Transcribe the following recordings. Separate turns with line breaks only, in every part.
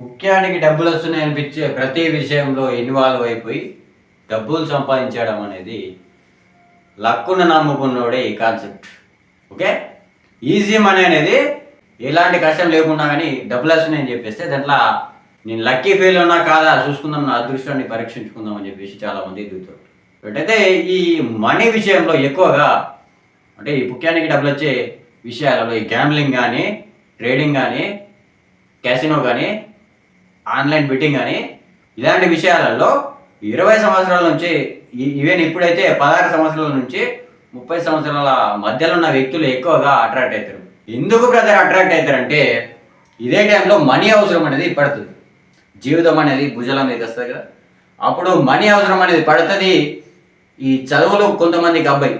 ముఖ్యానికి డబ్బులు వస్తున్నాయి అనిపించే ప్రతి విషయంలో ఇన్వాల్వ్ అయిపోయి డబ్బులు సంపాదించడం అనేది లక్కును నమ్ముకున్నోడే ఈ కాన్సెప్ట్. ఓకే? ఈజీ మనీ అనేది ఎలాంటి కష్టం లేకుండా కానీ డబ్బులు వస్తున్నాయని చెప్పేస్తే దాంట్లో నేను లక్కీ ఫెయిల్ ఉన్నా కాదా చూసుకుందాం నా అదృష్టాన్ని పరీక్షించుకుందాం అని చెప్పేసి చాలా మంది అయితే ఈ మనీ విషయంలో ఎక్కువగా అంటే ఈ ముఖ్యానికి డబ్బులు వచ్చే విషయాలలో ఈ గ్యాంబ్లింగ్ కానీ ట్రేడింగ్ కానీ క్యాసినో కానీ ఆన్లైన్ బెట్టింగ్ కానీ ఇలాంటి విషయాలలో ఇరవై సంవత్సరాల నుంచి ఈవెన్ ఇప్పుడైతే పదహారు సంవత్సరాల నుంచి ముప్పై సంవత్సరాల మధ్యలో ఉన్న వ్యక్తులు ఎక్కువగా అట్రాక్ట్ అవుతారు. ఎందుకు బ్రదర్ అట్రాక్ట్ అవుతారంటే ఇదే టైంలో మనీ అవసరం అనేది పడుతుంది. జీవితం అనేది భుజల మీద వస్తుంది కదా. అప్పుడు మనీ అవసరం అనేది పడుతుంది. ఈ చదువులు కొంతమందికి అబ్బాయి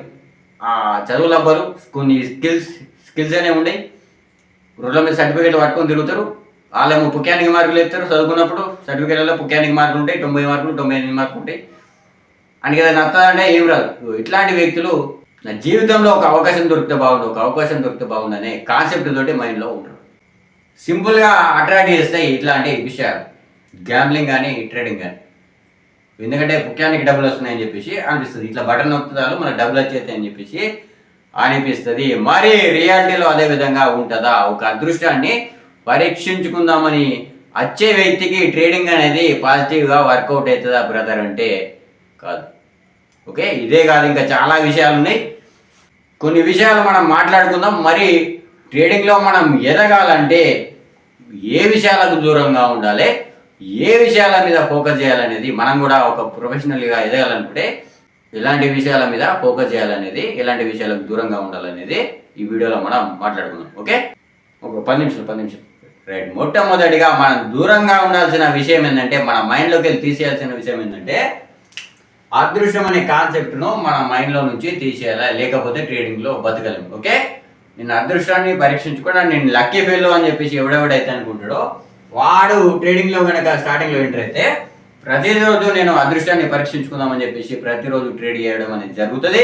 ఆ చదువులు అబ్బారు కొన్ని స్కిల్స్ స్కిల్స్ అనేవి ఉన్నాయి రోడ్ల మీద సర్టిఫికేట్ పట్టుకొని తిరుగుతారు. వాళ్ళేమో పుక్యానికి మార్కులు ఇస్తారు చదువుకున్నప్పుడు సర్టిఫికేట్లలో పుక్యానికి మార్కులు ఉంటాయి తొంభై మార్కులు తొంభై ఎనిమిది మార్కులు ఉంటాయి. అందుకే అది నత్తాలంటే ఏం రాదు. ఇట్లాంటి వ్యక్తులు నా జీవితంలో ఒక అవకాశం దొరికితే బాగుండు ఒక అవకాశం దొరికితే బాగుండు అనే కాన్సెప్ట్ తోటి మైండ్లో ఉంటారు. సింపుల్గా అట్రాక్ట్ చేస్తాయి ఇట్లాంటి విషయాలు. గ్యాంబ్లింగ్ కానీ ట్రేడింగ్ కానీ. ఎందుకంటే ముఖ్యానికి డబ్బులు వస్తున్నాయని చెప్పేసి అనిపిస్తుంది. ఇట్లా బటన్ నొక్కుతారు మన డబ్బులు వచ్చేస్తాయి అని చెప్పేసి అనిపిస్తుంది. మరి రియాలిటీలో అదే విధంగా ఉంటుందా? ఒక అదృష్టాన్ని పరీక్షించుకుందామని వచ్చే వ్యక్తికి ట్రేడింగ్ అనేది పాజిటివ్గా వర్కౌట్ అవుతుందా బ్రదర్ అంటే కాదు. ఓకే? ఇదే కాదు ఇంకా చాలా విషయాలు ఉన్నాయి. కొన్ని విషయాలు మనం మాట్లాడుకుందాం. మరి ట్రేడింగ్లో మనం ఎదగాలంటే ఏ విషయాలకు దూరంగా ఉండాలి? ఏ విషయాల మీద ఫోకస్ చేయాలనేది మనం కూడా ఒక ప్రొఫెషనల్గా ఎదగాలనుకుంటే ఎలాంటి విషయాల మీద ఫోకస్ చేయాలనేది ఎలాంటి విషయాలకు దూరంగా ఉండాలనేది ఈ వీడియోలో మనం మాట్లాడుకుందాం. ఓకే? ఒక పది నిమిషాలు పది నిమిషాలు. రైట్ మొట్టమొదటిగా మనం దూరంగా ఉండాల్సిన విషయం ఏంటంటే మన మైండ్లోకి వెళ్ళి తీసేయాల్సిన విషయం ఏంటంటే అదృష్టం అనే కాన్సెప్ట్ను మన మైండ్లో నుంచి తీసేయాలి లేకపోతే ట్రేడింగ్లో బతకలేము ఓకే? నేను అదృష్టాన్ని పరీక్షించుకున్నా నేను లక్కీ ఫెయిల్ అని చెప్పేసి ఎవడెవడైతే అనుకుంటాడో వాడు ట్రేడింగ్లో కనుక స్టార్టింగ్లో ఎంటర్ అయితే ప్రతిరోజు నేను అదృష్టాన్ని పరీక్షించుకుందామని చెప్పేసి ప్రతిరోజు ట్రేడ్ చేయడం అనేది జరుగుతుంది.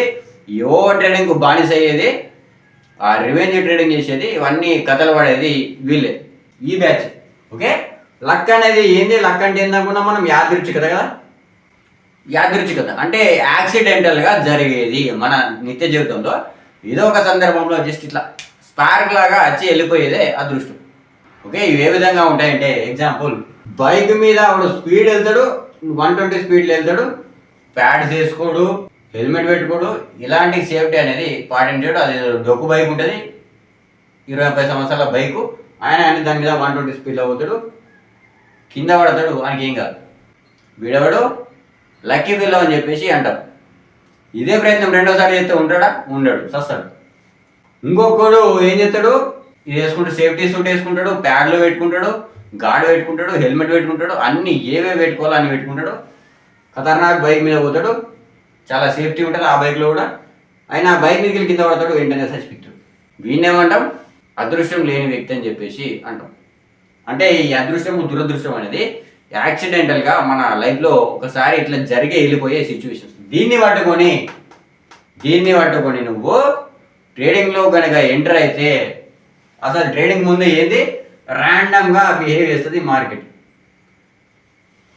యో ట్రేడింగ్ బానిస అయ్యేది ఆ రివెంజ్ ట్రేడింగ్ చేసేది ఇవన్నీ కథలు పడేది వీళ్ళే. ఈ బ్యాచ్ ఓకే లక్ అనేది ఏంది? లక్ అంటే ఏందనుకున్నా మనం? యాదృచ్ఛికత కదా? యాదృచ్ఛికత. అంటే యాక్సిడెంటల్గా జరిగేది మన నిత్య జీవితంలో. ఏదో ఒక సందర్భంలో జస్ట్ ఇట్లా స్పార్క్ లాగా వచ్చి వెళ్ళిపోయేదే అదృష్టం. ఓకే ఇవి ఏ విధంగా ఉంటాయంటే ఎగ్జాంపుల్ బైక్ మీద ఆవిడ స్పీడ్ వెళ్తాడు వన్ ట్వంటీ స్పీడ్లో వెళ్తాడు ప్యాడ్స్ వేసుకోడు హెల్మెట్ పెట్టుకోడు. ఇలాంటి సేఫ్టీ అనేది పాటించాడు అది డొక్కు బైక్ ఉంటుంది. ఇరవై ముప్పై సంవత్సరాల బైకు ఆయన ఆయన దాని మీద వన్ ట్వంటీ స్పీడ్లో పోతాడు. కింద పడతాడు. ఆయనకి ఏం కాదు. వీడవాడు? లక్కీ ఫిల్లో అని చెప్పేసి అంటారు ఇదే ప్రయత్నం రెండోసారి చేస్తే ఉంటాడా? ఉండడు. సస్తాడు. ఇంకొకడు ఏం చేస్తాడు? ఇది వేసుకుంటాడు సేఫ్టీ సూట్ వేసుకుంటాడు ప్యాడ్లు పెట్టుకుంటాడు గాడ్ పెట్టుకుంటాడు హెల్మెట్ పెట్టుకుంటాడు అన్ని ఏవే పెట్టుకోవాలో అన్ని పెట్టుకుంటాడు. ఖతర్నాక్ బైక్ మీద పోతాడు. చాలా సేఫ్టీ ఉంటుంది ఆ బైక్లో కూడా. ఆయన ఆ బైక్ మీద కింద పడతాడు వెంటనే చచ్చిపోతాడు వీణేమంటాం అదృష్టం లేని వ్యక్తి అని చెప్పేసి అంటాం. అంటే ఈ అదృష్టం దురదృష్టం అనేది యాక్సిడెంటల్గా మన లైఫ్లో ఒకసారి ఇట్లా జరిగే వెళ్ళిపోయే సిచ్యువేషన్స్ దీన్ని పట్టుకొని దీన్ని పట్టుకొని నువ్వు ట్రేడింగ్లో కనుక ఎంటర్ అయితే అసలు ట్రేడింగ్ ముందు ఏంది? ర్యాండమ్గా బిహేవ్ చేస్తుంది మార్కెట్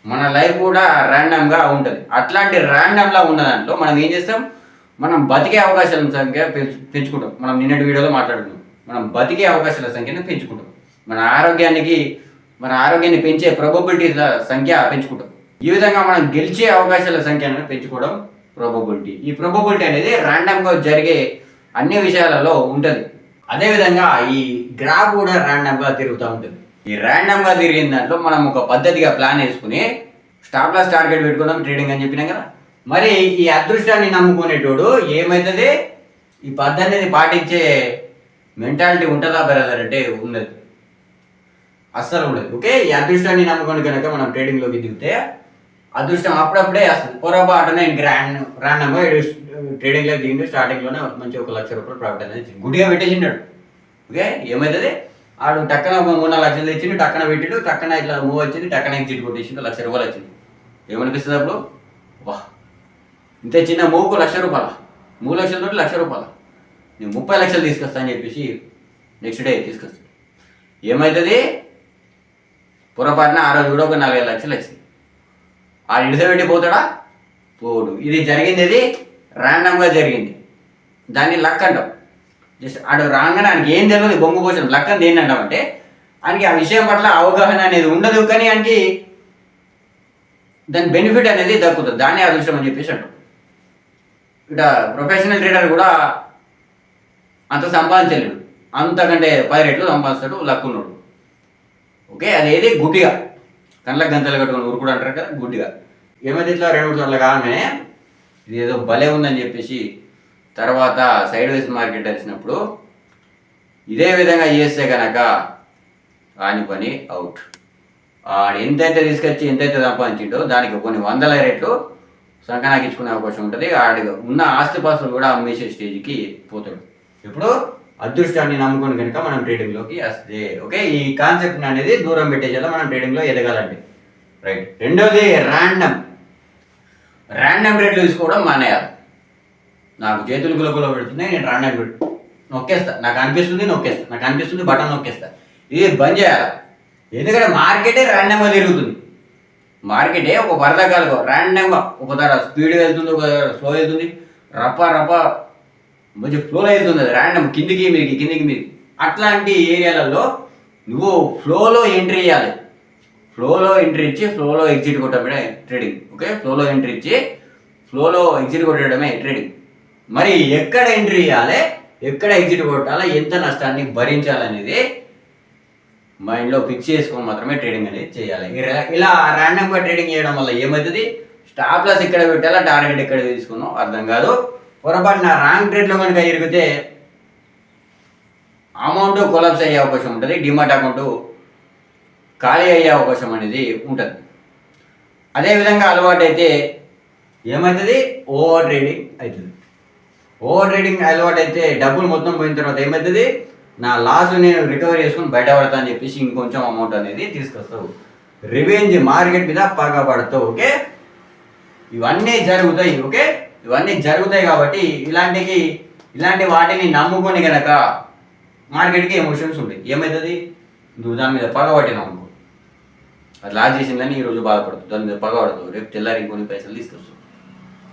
మన లైఫ్ కూడా ర్యాండమ్గా ఉంటుంది. అట్లాంటి ర్యాండమ్లా ఉన్న దాంట్లో మనం ఏం చేస్తాం? మనం బతికే అవకాశాల సంఖ్య పెంచు పెంచుకుంటాం. మనం నిన్నటి వీడియోలో మాట్లాడుకున్నాం. మనం బతికే అవకాశాల సంఖ్యను పెంచుకుంటాం. మన ఆరోగ్యానికి మన ఆరోగ్యాన్ని పెంచే ప్రాబబిలిటీల సంఖ్య పెంచుకుంటాం. ఈ విధంగా మనం గెలిచే అవకాశాల సంఖ్యను పెంచుకోవడం ప్రాబబిలిటీ ఈ ప్రాబబిలిటీ అనేది ర్యాండమ్గా జరిగే అన్ని విషయాలలో ఉంటుంది. అదేవిధంగా ఈ గ్రాఫ్ కూడా ర్యాండమ్గా తిరుగుతూ ఉంటుంది. ఈ ర్యాండమ్గా తిరిగిన దాంట్లో మనం ఒక పద్ధతిగా ప్లాన్ వేసుకుని స్టాప్ లాస్ టార్గెట్ పెట్టుకుందాం ట్రేడింగ్ అని చెప్పినాం కదా. మరి ఈ అదృష్టాన్ని నమ్ముకునేటోడు ఏమవుతుంది ఈ పద్ధతిని పాటించే మెంటాలిటీ ఉంటుందా బ్రదర్ అంటే ఉండదు. అస్సలు ఉండదు. ఓకే ఈ అదృష్టాన్ని నమ్ముకొని కనుక మనం ట్రేడింగ్లోకి దిగితే అదృష్టం అప్పుడప్పుడే వస్తుంది. పొరపాటున గ్రాండ్ ర్యాండమ్గా ట్రేడింగ్లో దిగిండు స్టార్టింగ్లోనే మంచి ఒక లక్ష రూపాయలు ప్రాఫిట్ అనేది గుడిగా పెట్టేసిండాడు ఓకే ఏమవుతుంది ఆడు టక్కన ఒక మూడు నాలుగు లక్షలు తెచ్చిండు టక్కన పెట్టిండు టక్కన ఇట్లా మూవ్ వచ్చింది టక్కన ఎగ్జిట్ కొట్టేసిండు లక్ష రూపాయలు వచ్చింది. ఏమనిపిస్తుంది అప్పుడు? వా ఇంత చిన్న మూవ్కు లక్ష రూపాయల? మూడు లక్షలతో లక్ష రూపాయల? నేను ముప్పై లక్షలు తీసుకొస్తా అని చెప్పేసి నెక్స్ట్ డే తీసుకొస్తాను ఏమవుతుంది పొరపాటున ఆ రోజు కూడా ఒక నలభై లక్షలు వచ్చింది ఆ ఇడిసబెట్టి పోతాడా? పోడు. ఇది జరిగింది ఇది ర్యాండమ్గా జరిగింది. దాన్ని లక్ అంటాం. జస్ట్ ఆడు రాగానే ఆయనకి ఏం తెలియదు బొంగు పోషన్ లక్ అని దేన్ని అంటామంటే ఆయనకి ఆ విషయం పట్ల అవగాహన అనేది ఉండదు కానీ ఆయనకి దాని బెనిఫిట్ అనేది దక్కుతుంది. దాన్ని అదృష్టం అని చెప్పేసి అంటాం. ఇట ప్రొఫెషనల్ ట్రేడర్ కూడా అంత సంపాదించలేడు. అంతకంటే పది రెట్లు సంపాదిస్తాడు లక్కున్నాడు. ఓకే అది గుడ్డిగా. కళ్ళకి గంతలు కట్టుకుని ఊరుకుడు అంటారు కదా గుడ్డిగా. ఏమైతే ఇట్లా రెండు మూడు సార్లు కాగానే ఇది ఏదో భలే ఉందని చెప్పేసి తర్వాత సైడ్ వేస్ మార్కెట్ వచ్చినప్పుడు ఇదే విధంగా చేస్తే కనుక కాని పని అవుట్. ఎంతైతే తీసుకొచ్చి ఎంతైతే సంపాదించిండో దానికి కొన్ని వందల రేట్లు సంకనాకించుకునే అవకాశం ఉంటుంది. ఆడి ఉన్న ఆస్తిపాస్తులు కూడా అమ్మేసే స్టేజ్కి పోతాడు. ఇప్పుడు అదృష్టాన్ని నమ్ముకొని కనుక మనం ట్రేడింగ్లోకి వస్తే ఓకే ఈ కాన్సెప్ట్ అనేది దూరం పెట్టేసేలా మనం ట్రేడింగ్లో ఎదగాలండి. రైట్ రెండోది ర్యాండమ్ ర్యాండమ్ రేట్లు తీసుకోవడం మానేయాలి. నాకు చేతులు గులగుల పెడుతున్నాయి నేను ర్యాండమ్ రేట్ నొక్కేస్తా. నాకు అనిపిస్తుంది నొక్కేస్తా. నాకు అనిపిస్తుంది బటన్ నొక్కేస్తా. ఇది బంద్ చేయాలి? ఎందుకంటే మార్కెటే ర్యాండమ్గా తిరుగుతుంది. మార్కెటే ఒక వరద వరదకాలుగా ర్యాండమ్గా ఒక ధర. స్పీడ్గా వెళ్తుంది ఒక ధర. స్లో వెళ్తుంది. రప్ప రప్ప మంచి ఫ్లోలో వెళ్తుంది అది ర్యాండమ్ కిందికి మీకు కిందికి మీరు అట్లాంటి ఏరియాలలో నువ్వు ఫ్లోలో ఎంట్రీ చేయాలి ఫ్లోలో ఎంట్రీ ఇచ్చి ఫ్లోలో ఎగ్జిట్ కొట్టడమే ట్రేడింగ్ ఓకే ఫ్లోలో ఎంట్రీ ఇచ్చి ఫ్లోలో ఎగ్జిట్ కొట్టడమే ట్రేడింగ్ మరి ఎక్కడ ఎంట్రీ చేయాలి ఎక్కడ ఎగ్జిట్ కొట్టాలి? ఎంత నష్టాన్ని భరించాలనేది మైండ్లో ఫిక్స్ చేసుకొని మాత్రమే ట్రేడింగ్ అనేది చేయాలి. ఇలా- ఇలా ర్యాండమ్గా ట్రేడింగ్ చేయడం వల్ల ఏమవుతుంది? స్టాప్ లాస్ ఎక్కడ పెట్టాలా? టార్గెట్ ఎక్కడ తీసుకున్నాం అర్థం కాదు. పొరపాటున రాంగ్ ట్రేడ్లో కనుక ఇరిగితే అమౌంట్ కొలాప్స్ అయ్యే అవకాశం ఉంటుంది డిమాట్ అకౌంట్ ఖాళీ అయ్యే అవకాశం అనేది ఉంటుంది. అదేవిధంగా అలవాటు అయితే ఏమవుతుంది ఓవర్ ట్రేడింగ్ అవుతుంది ఓవర్ ట్రేడింగ్ అలవాటు అయితే డబ్బులు మొత్తం పోయిన తర్వాత ఏమవుతుంది నా లాస్ నేను రికవరీ చేసుకుని బయటపడతా అని చెప్పేసి ఇంకొంచెం అమౌంట్ అనేది తీసుకొస్తావు రివెంజ్ మార్కెట్ మీద పగబడతావు ఓకే ఇవన్నీ జరుగుతాయి ఓకే ఇవన్నీ జరుగుతాయి కాబట్టి ఇలాంటికి ఇలాంటి వాటిని నమ్ముకొని కనుక మార్కెట్కి ఎమోషన్స్ ఉంటాయి ఏమవుతుంది నువ్వు దాని మీద పగబట్టినావు అనుకో. అది లాస్ చేసిందని ఈరోజు బాధపడుతుంది దాని మీద పగబడదు రేపు తెల్లారి కొన్ని పైసలు తీసుకొస్తావు.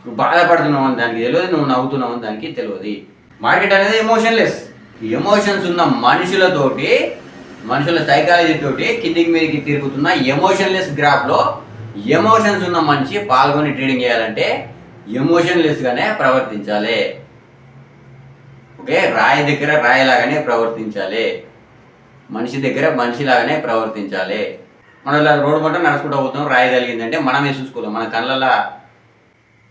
నువ్వు బాధపడుతున్నావు అని దానికి తెలియదు. నువ్వు నవ్వుతున్నావు అని దానికి తెలియదు. మార్కెట్ అనేది ఎమోషన్లెస్ ఎమోషన్స్ ఉన్న మనుషులతోటి మనుషుల సైకాలజీ తోటి కిందికి మీదకి తిరుగుతున్న ఎమోషన్లెస్ గ్రాఫ్లో ఎమోషన్స్ ఉన్న మనిషి పాల్గొని ట్రేడింగ్ చేయాలంటే ఎమోషన్లెస్గానే ప్రవర్తించాలి. ఓకే? రాయి దగ్గర రాయిలాగానే ప్రవర్తించాలి. మనిషి దగ్గర మనిషిలాగానే ప్రవర్తించాలి. మనం ఇలా రోడ్డు పంట నడుచుకుంటూ పోతాం రాయి తగిలిందంటే మనమే చూసుకోలేం. మన కళ్ళలా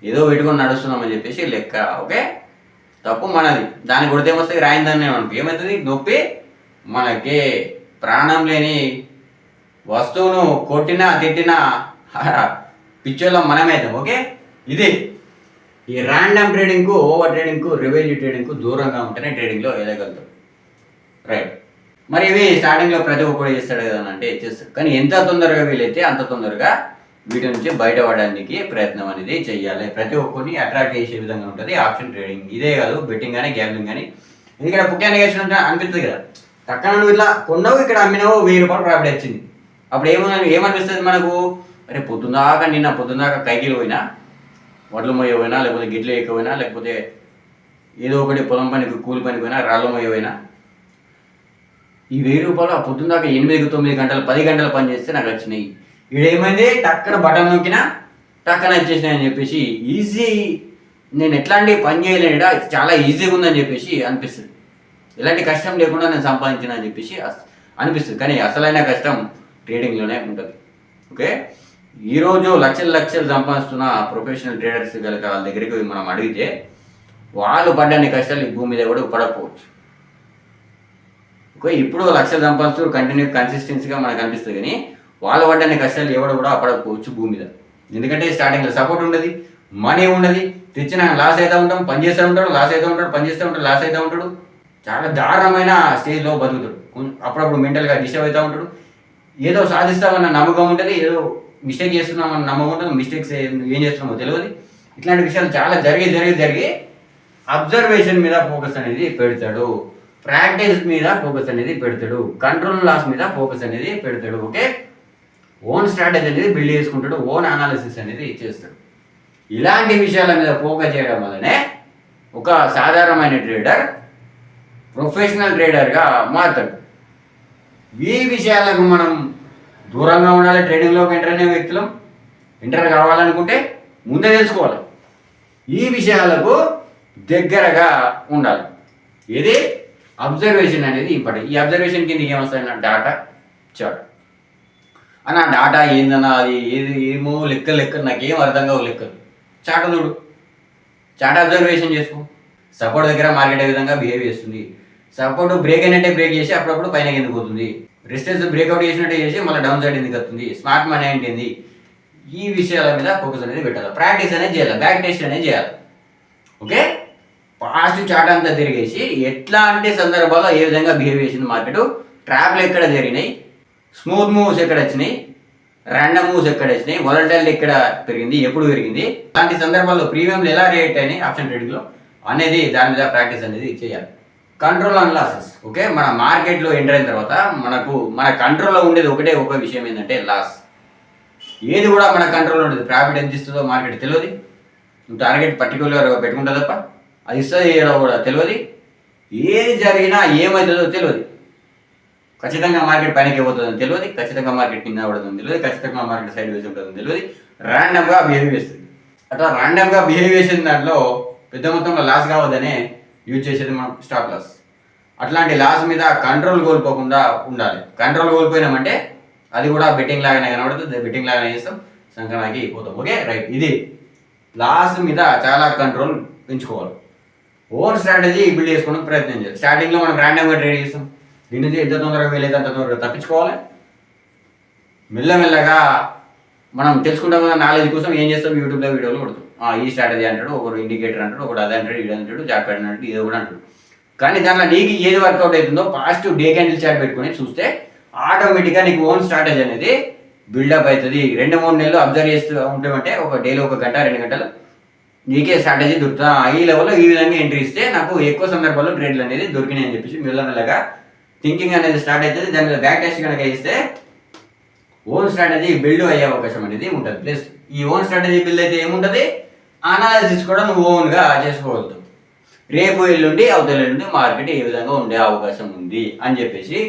ఏదో పెట్టుకొని నడుస్తున్నామని చెప్పేసి లెక్క. ఓకే? తప్పు మనది. దాన్ని కొడితే ఏమొస్తుంది రాయిందని మనకు. ఏమవుతుంది నొప్పి మనకి. ప్రాణం లేని వస్తువును కొట్టినా తిట్టినా పిచ్చోళ్ళం మనమైతే. ఓకే? ఇది. ఈ ర్యాండమ్ ట్రేడింగ్కు ఓవర్ ట్రేడింగ్కు రెవెన్యూ ట్రేడింగ్కు దూరంగా ఉంటేనే ట్రేడింగ్లో ఎదగలుగుతాం రైట్ మరి ఇవి స్టార్టింగ్లో ప్రతి ఒక్కటి చేస్తాడు కదా అంటే చేస్తాడు. కానీ ఎంత తొందరగా వీలైతే అంత తొందరగా వీటి నుంచి బయటపడడానికి ప్రయత్నం అనేది చేయాలి ప్రతి ఒక్కరిని అట్రాక్ట్ చేసే విధంగా ఉంటుంది. ఆప్షన్ ట్రేడింగ్ ఇదే కాదు బెట్టింగ్ కానీ గ్యామ్లింగ్ కానీ ఎందుకంటే పుట్టానికి వేసినట్టు అనిపిస్తుంది కదా. పక్కన నువ్వు ఇట్లా కొన్నావు ఇక్కడ అమ్మినావు వెయ్యి రూపాయలు ప్రాఫిట్ వచ్చింది. అప్పుడు ఏమో ఏమనిపిస్తుంది మనకు? అరే పొద్దున్నాక నిన్న పొద్దున్నాక కైకిలు పోయినా వడ్ల లేకపోతే గిడ్లు ఎక్కువైనా లేకపోతే ఏదో ఒకటి పొలం పనికి కూలి పనికి పోయినా రాళ్ళ మొయ్యవైనా. ఈ వెయ్యి రూపాయలు ఆ పొద్దున్న దాకా ఎనిమిది తొమ్మిది గంటలు పది గంటలు పని చేస్తే నాకు వచ్చినాయి ఈడేమైంది? టక్కన బటన్ నొక్కినా టక్కన వచ్చేసినాయి అని చెప్పేసి ఈజీ నేను ఎట్లాంటి పని చేయలేడా చాలా ఈజీగా ఉందని చెప్పేసి అనిపిస్తుంది. ఎలాంటి కష్టం లేకుండా నేను సంపాదించిన అని చెప్పేసి అనిపిస్తుంది. కానీ అసలైన కష్టం ట్రేడింగ్లోనే ఉంటుంది. ఓకే? ఈరోజు లక్షలు లక్షలు సంపాదిస్తున్న ప్రొఫెషనల్ ట్రేడర్స్ కనుక వాళ్ళ దగ్గరికి పోయి మనం అడిగితే వాళ్ళు పడ్డని కష్టాలు ఈ భూమి మీద కూడా పడకపోవచ్చు. ఓకే ఇప్పుడు లక్షలు సంపాదిస్తూ కంటిన్యూ కన్సిస్టెన్సీగా మనకు అనిపిస్తుంది కానీ వాళ్ళు పడ్డని కష్టాలు ఎవడు కూడా పడకపోవచ్చు భూమి మీద. ఎందుకంటే స్టార్టింగ్లో సపోర్ట్ ఉండదు మనీ ఉండదు తెచ్చిన లాస్ అవుతూ ఉంటాం పని చేస్తూ ఉంటాడు లాస్ అవుతూ ఉంటాడు పని చేస్తూ ఉంటాడు లాస్ అవుతూ ఉంటాడు. చాలా దారుణమైన స్టేజ్లో బతుకుతాడు. అప్పుడప్పుడు మెంటల్గా డిస్టర్బ్ అవుతూ ఉంటాడు. ఏదో సాధిస్తామన్న నమ్మకం ఉంటుంది ఏదో మిస్టేక్ చేస్తున్నాం నమ్మకుండా మిస్టేక్స్ ఏం చేస్తున్నామో తెలియదు ఇట్లాంటి విషయాలు చాలా జరిగి జరిగి జరిగి అబ్జర్వేషన్ మీద ఫోకస్ అనేది పెడతాడు. ప్రాక్టీస్ మీద ఫోకస్ అనేది పెడతాడు. కంట్రోల్ లాస్ మీద ఫోకస్ అనేది పెడతాడు. ఓకే? ఓన్ స్ట్రాటజీ అనేది బిల్డ్ చేసుకుంటాడు. ఓన్ అనాలిసిస్ అనేది చేస్తాడు. ఇలాంటి విషయాల మీద ఫోకస్ చేయడం వల్లనే ఒక సాధారణమైన ట్రేడర్ ప్రొఫెషనల్ ట్రేడర్గా మారుతాడు. ఈ విషయాలకు మనం దూరంగా ఉండాలి ట్రేడింగ్లోకి ఎంటర్ అనే వ్యక్తులం. ఎంటర్ కావాలనుకుంటే ముందే తెలుసుకోవాలి. ఈ విషయాలకు దగ్గరగా ఉండాలి. ఇది అబ్జర్వేషన్ అనేది ఇంపార్టెంట్ ఈ అబ్జర్వేషన్ కింద ఏమొస్తాయన్న డాటా చార్ట్ అన్న డాటా ఏందన్నా అది ఏది ఏమో లెక్క లెక్క నాకేం అర్థం కావు లెక్కలు. చాట చూడు. చాట అబ్జర్వేషన్ చేసుకో. సపోర్ట్ దగ్గర మార్కెట్ ఏ విధంగా బిహేవ్ చేస్తుంది. సపోర్ట్ బ్రేక్ అయినట్టే బ్రేక్ చేసి అప్పుడప్పుడు పైన కింద పోతుంది. రెసిస్టెన్స్ బ్రేక్అవుట్ చేసినట్టు చేసి మళ్ళీ డౌన్ సైడ్ ఎందుకు వస్తుంది? స్మార్ట్ మనీ ఏంటింది ఈ విషయాల మీద ఫోకస్ అనేది పెట్టాలి. ప్రాక్టీస్ అనేది చేయాలి. బ్యాక్ టెస్ట్ అనేది చేయాలి. ఓకే? పాస్ట్ చాట్ అంతా తిరిగేసి ఎట్లాంటి సందర్భాల్లో ఏ విధంగా బిహేవ్ చేసింది మార్కెట్? ట్రాప్లు ఎక్కడ జరిగినాయి? స్మూత్ మూవ్స్ ఎక్కడ వచ్చినాయి? ర్యాండమ్ మూవ్స్ ఎక్కడ వచ్చినాయి? వొలటైల్ ఎక్కడ పెరిగింది? ఎప్పుడు పెరిగింది? అలాంటి సందర్భాల్లో ప్రీమియంలు ఎలా రియేట్ అయినాయి? ఆప్షన్ ట్రేడింగ్లో అనేది దాని మీద ప్రాక్టీస్ అనేది చేయాలి. కంట్రోల్ అండ్ లాసెస్ ఓకే మన మార్కెట్లో ఎంటర్ అయిన తర్వాత మనకు మన కంట్రోల్లో ఉండేది ఒకటే ఒక విషయం ఏంటంటే లాస్ ఏది కూడా మన కంట్రోల్లో ఉండదు. ప్రాఫిట్ ఎంత ఇస్తుందో మార్కెట్ తెలియదు. నువ్వు టార్గెట్ పర్టికులర్గా పెట్టుకుంటా తప్ప అది ఇస్తుంది ఏదో కూడా తెలియదు. ఏది జరిగినా ఏమవుతుందో తెలియదు. ఖచ్చితంగా మార్కెట్ పైనకి పోతుందని తెలియదు. ఖచ్చితంగా మార్కెట్ కింద పడుతుందని తెలియదు. ఖచ్చితంగా మార్కెట్ సైడ్ వేసి ఉంటుందని తెలియదు. ర్యాండమ్గా బిహేవ్ చేస్తుంది. అట్లా ర్యాండమ్గా బిహేవ్ చేసిన దాంట్లో పెద్ద మొత్తంలో లాస్ కావద్దనే యూజ్ చేసేది మనం స్టాప్ లాస్ అట్లాంటి లాస్ మీద కంట్రోల్ కోల్పోకుండా ఉండాలి. కంట్రోల్ కోల్పోయినామంటే అది కూడా బెట్టింగ్ లాగానే కనబడుతుంది. బెట్టింగ్ లాగానే చేస్తాం. సంక్రాంతికి పోతాం. ఓకే రైట్ ఇది లాస్ మీద చాలా కంట్రోల్ పెంచుకోవాలి. ఓన్ స్ట్రాటజీ బిల్డ్ చేసుకోవడానికి ప్రయత్నం చేయాలి. స్టార్టింగ్లో మనం ర్యాండమ్గా ట్రేడ్ చేస్తాం. దీని నుంచి ఎంత తొందరగా వీలైతే అంత తొందరగా తప్పించుకోవాలి. మెల్లమెల్లగా మనం తెలుసుకుంటాం కదా నాలెడ్జ్ కోసం ఏం చేస్తాం? యూట్యూబ్లో వీడియోలు కొడుతాం. ఈ స్ట్రాటజీ అంటాడు ఒకడు ఇండికేటర్ అంటాడు ఒకడు అది అంటాడు ఇది అంటాడు చాట్ ప్యాడ్ అంటాడు ఇది కూడా అంటాడు. కానీ దాంట్లో నీకు ఏది వర్కౌట్ అవుతుందో పాజిటివ్ డే క్యాండిల్ చాట్ పెట్టుకొని చూస్తే ఆటోమేటిక్గా నీకు ఓన్ స్ట్రాటజీ అనేది బిల్డప్ అవుతుంది. రెండు మూడు నెలలు అబ్జర్వ్ చేస్తూ ఉంటామంటే ఒక డైలీ ఒక గంట రెండు గంటలు నీకే స్ట్రాటజీ దొరుకుతా ఈ లెవెల్లో ఈ విధంగా ఎంట్రీ ఇస్తే నాకు ఎక్కువ సందర్భాల్లో ట్రేడ్లు అనేది దొరికినాయి అని చెప్పేసి మెల్లమెల్లగా థింకింగ్ అనేది స్టార్ట్ అవుతుంది. దాని మీద బ్యాక్ టెస్ట్ కనుక ఇస్తే ఓన్ స్ట్రాటజీ బిల్డ్ అయ్యే అవకాశం అనేది ఉంటుంది. ప్లస్ ఈ ఓన్ స్ట్రాటజీ బిల్డ్ అయితే ఏముంటుంది? అనాలిసిస్ కూడా నువ్వు ఓన్గా చేసుకోవద్దు రేపు ఎల్లుండి అవతల నుండి మార్కెట్ ఏ విధంగా ఉండే అవకాశం ఉంది అని చెప్పేసి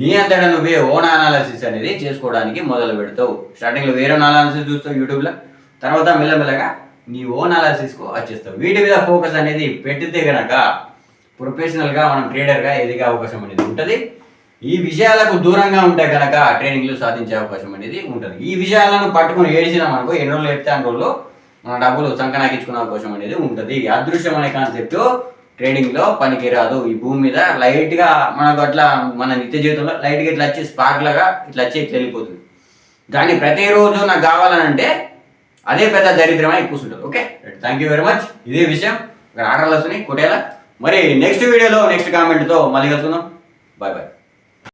నీ అంతటా నువ్వే ఓన్ అనాలిసిస్ అనేది చేసుకోవడానికి మొదలు పెడతావు. స్టార్టింగ్లో వేరే అనాలిసిస్ చూస్తావు యూట్యూబ్లో తర్వాత మెల్లమెల్లగా నీ ఓన్ అనాలిసిస్కు వచ్చేస్తావు. వీటి మీద ఫోకస్ అనేది పెట్టితే కనుక ప్రొఫెషనల్గా మనం ట్రేడర్గా ఎదిగే అవకాశం అనేది ఉంటుంది. ఈ విషయాలకు దూరంగా ఉంటే కనుక ట్రైనింగ్లు సాధించే అవకాశం అనేది ఉంటుంది. ఈ విషయాలను పట్టుకుని ఏడిచినాం అనుకో ఎన్ని రోజులు చెప్తే అన్ని రోజులు మన డబ్బులు సంకనాకించుకునే అవకాశం అనేది ఉంటుంది. అదృశ్యం అనే కాన్సెప్ట్ ట్రేడింగ్లో పనికిరాదు. ఈ భూమి మీద లైట్గా మనకు అట్లా మన నిత్య జీవితంలో లైట్గా ఇట్లా వచ్చి స్పార్క్ లాగా ఇట్లా వచ్చి ఇట్లా వెళ్ళిపోతుంది. దాన్ని ప్రతిరోజు నాకు కావాలనంటే అదే పెద్ద దరిద్రమై కూర్చుంటుంది. Okay? Thank you very much ఇదే విషయం. ఆర్డర్లు వస్తున్నాయి కొట్టేలా. మరి నెక్స్ట్ వీడియోలో నెక్స్ట్ కామెంట్తో మళ్ళీ కలుసుకుందాం. Bye bye